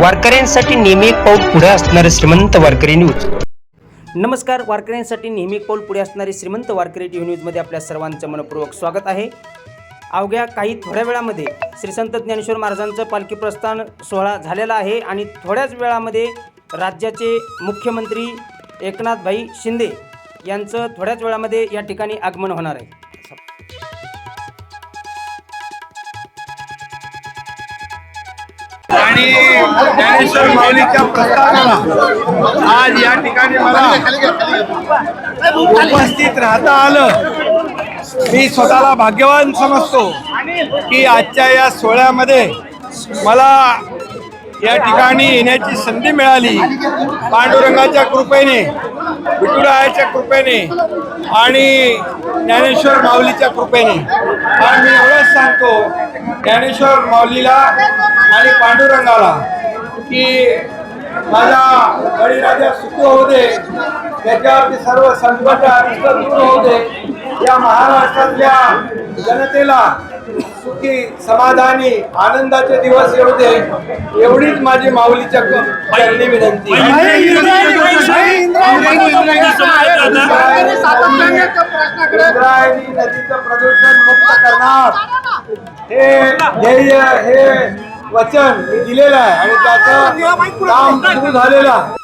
वारकऱ्यांसाठी नेहमी एक पाऊल पुढे असणारे श्रीमंत वारकरी न्यूज नमस्कार वारकऱ्यांसाठी नेहमी एक पाऊल पुढे असणारे श्रीमंत वारकरी टी व्ही न्यूजमध्ये आपल्या सर्वांचं मनपूर्वक स्वागत आहे. अवघ्या काही थोड्या वेळामध्ये श्री संत ज्ञानेश्वर महाराजांचं पालखी प्रस्थान सोहळा झालेला आहे आणि थोड्याच वेळामध्ये राज्याचे मुख्यमंत्री एकनाथभाई शिंदे यांचं थोड्याच वेळामध्ये या ठिकाणी आगमन होणार आहे. ज्ञानेश्वर माऊलीच्या प्रस्थानाला आज या ठिकाणी मला उपस्थित राहता आलं. मी स्वतःला भाग्यवान समजतो की आजच्या या सोहळ्यामध्ये मला या ठिकाणी येण्याची संधी मिळाली. पांडुरंगाच्या कृपेने विठुरायाच्या कृपेने आणि ज्ञानेश्वर माऊलीच्या कृपेने. आणि मी एवढंच सांगतो ज्ञानेश्वर माऊलीला आणि पांडुरंगाला की माझ्या बळीराजा सुख होऊ दे त्याच्यावरती सर्व संकट दूर होऊ दे या महाराष्ट्रातल्या जनतेला सुखी समाधानी आनंदाचे दिवस येऊ दे एवढीच माझी माऊलीच्या चरणी विनंती नदीचं प्रदूषण मुक्त करणार हे ध्येय हे वचन मी दिलेलं आहे आणि त्याचं काम सुरू झालेलं आहे.